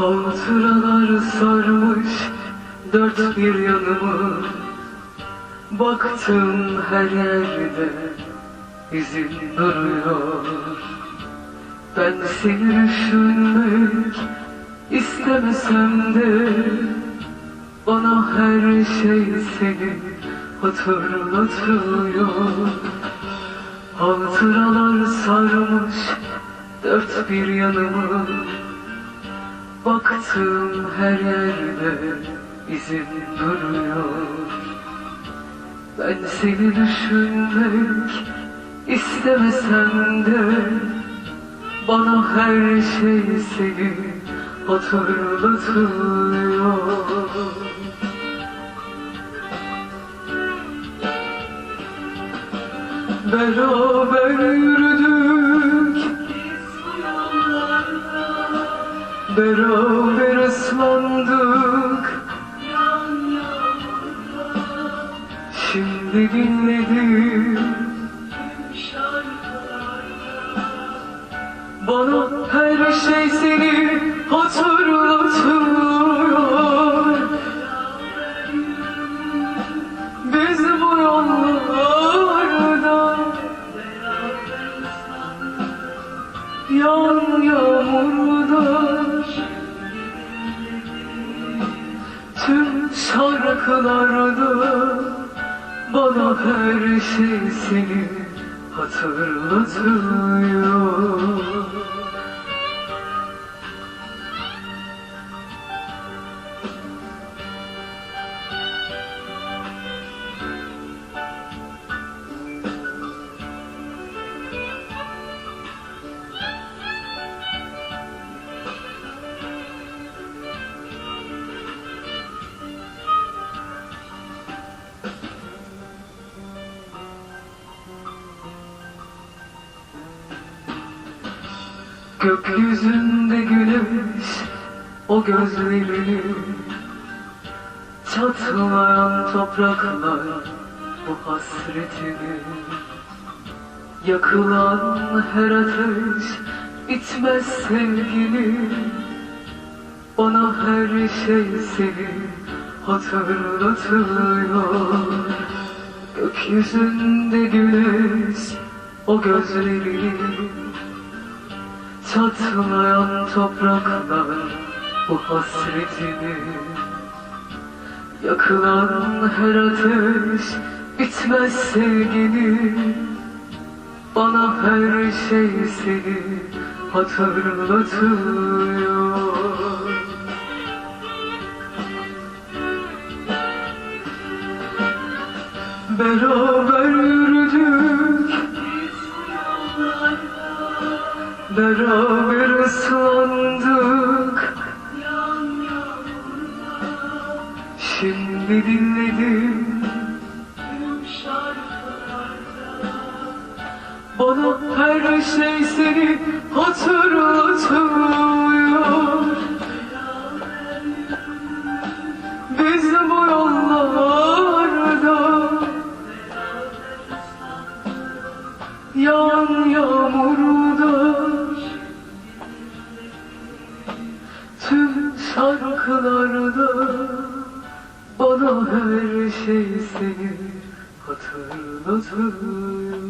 Hatıralar sarmış dört bir yanımı. Baktım her yerde izin duruyor Ben seni düşünmek istemesem de Bana her şey seni hatırlatıyor. Hatıralar sarmış dört bir yanımı Baktım her yerde izin duruyor. Ben seni düşünmek istemesem de Bana her şey seni hatırlatıyor. Beraber Şimdi dinledim Bana her şey seni hatırlatıyor. Biz bu yollarda Yan yağmurda Tüm şarkılarda Bana her şey seni hatırlatıyor Gökyüzünde güneş o gözlerini Çatlayan topraklar bu hasretini Yakılan her ateş bitmez sevgini Bana her şey seni hatırlatıyor. Gökyüzünde güneş o gözlerini Çatlayan topraklar bu hasretini. Yakılan her ateş bitmez sevgini. Bana her şey seni hatırlatıyor. Beraber Beraber ıslandık. Şimdi dinledim. Bana her şey seni hatırlatıyor Biz bu yollarda Yan yağmurda şarkılarda Bana her şey seni. Hatırlatıyor